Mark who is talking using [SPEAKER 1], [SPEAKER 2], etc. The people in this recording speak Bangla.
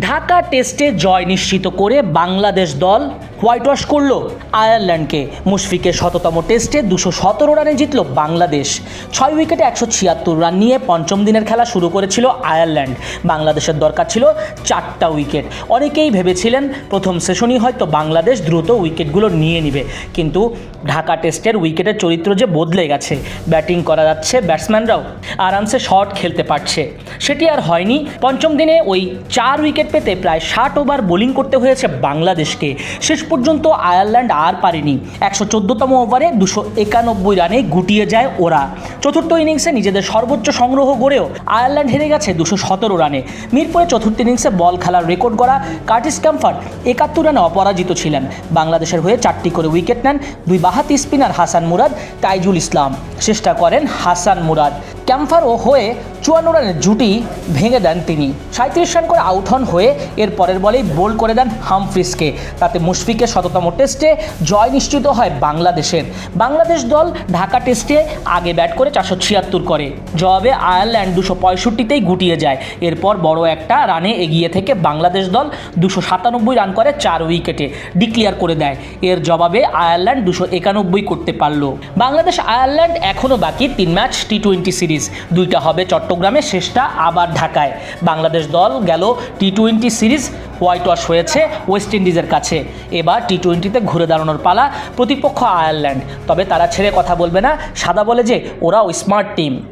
[SPEAKER 1] ঢাকা টেস্টে জয় নিশ্চিত করে বাংলাদেশ দল হোয়াইট ওয়াশ করল। আয়ারল্যান্ডকে মুশফিকের শততম টেস্টে দুশো সতেরো রানে জিতল বাংলাদেশ। ছয় উইকেটে একশো ছিয়াত্তর রান নিয়ে পঞ্চম দিনের খেলা শুরু করেছিল আয়ারল্যান্ড। বাংলাদেশের দরকার ছিল চারটা উইকেট। অনেকেই ভেবেছিলেন প্রথম সেশনই হয়তো বাংলাদেশ দ্রুত উইকেটগুলো নিয়ে নেবে। কিন্তু ঢাকা টেস্টের উইকেটের চরিত্র যে বদলে গেছে, ব্যাটিং করা যাচ্ছে ব্যাটসম্যানরাও। আরামসে শট খেলতে পারছে। সেটি আর হয়নি। পঞ্চম দিনে ওই চার উইকেট পেতে প্রায় ষাট ওভার বোলিং করতে হয়েছে বাংলাদেশকে। শেষ পর্যন্ত আয়ারল্যান্ড আর পারেনি। একশো চোদ্দোতম ওভারে দুশো একানব্বই রানে গুটিয়ে যায় ওরা। চতুর্থ ইনিংসে নিজেদের সর্বোচ্চ সংগ্রহ গড়েও আয়ারল্যান্ড হেরে গেছে দুশো সতেরো রানে। মিরপুরে চতুর্থ ইনিংসে বল খেলার রেকর্ড গড়া কার্টিস ক্যাম্পার্ট একাত্তর রানে অপরাজিত ছিলেন। বাংলাদেশের হয়ে চারটি করে উইকেট নেন দুই বাহাতি স্পিনার হাসান মুরাদ, তাইজুল ইসলাম। চেষ্টা করেন হাসান মুরাদ। ক্যাম্পার ও হয়ে চুয়ান্ন রানের জুটি ভেঙে দেন তিনি। সাঁত্রিশ রান করে আউট হন হয়ে এর পরের বলেই বোল করে দেন হামফ্রিসকে তাতে মুশফিকের শততম টেস্টে জয় নিশ্চিত হয় বাংলাদেশের। বাংলাদেশ দল ঢাকা টেস্টে আগে ব্যাট করে চারশো ছিয়াত্তর করে। জবাবে আয়ারল্যান্ড দুশো পঁয়ষট্টিতেই গুটিয়ে যায়। এরপর বড় একটা রানে এগিয়ে থেকে বাংলাদেশ দল দুশো সাতানব্বই রান করে চার উইকেটে ডিক্লিয়ার করে দেয়। এর জবাবে আয়ারল্যান্ড দুশো একানব্বই করতে পারল। বাংলাদেশ আয়ারল্যান্ড এখনও বাকি তিন ম্যাচ টি টোয়েন্টি সিরিজ। দুইটা হবে চট্টগ্রামে শেষটা আবার ঢাকায়। বাংলাদেশ দল গেল T twenty series, whitewash হয়েছে ওয়েস্ট ইন্ডিজের কাছে। এবার টি টোয়েন্টিতে ঘুরে দাঁড়ানোর পালা প্রতিপক্ষ আয়ারল্যান্ড। তবে তারা ছেড়ে কথা বলবে না, সাদা বলে যে ওরাও স্মার্ট টিম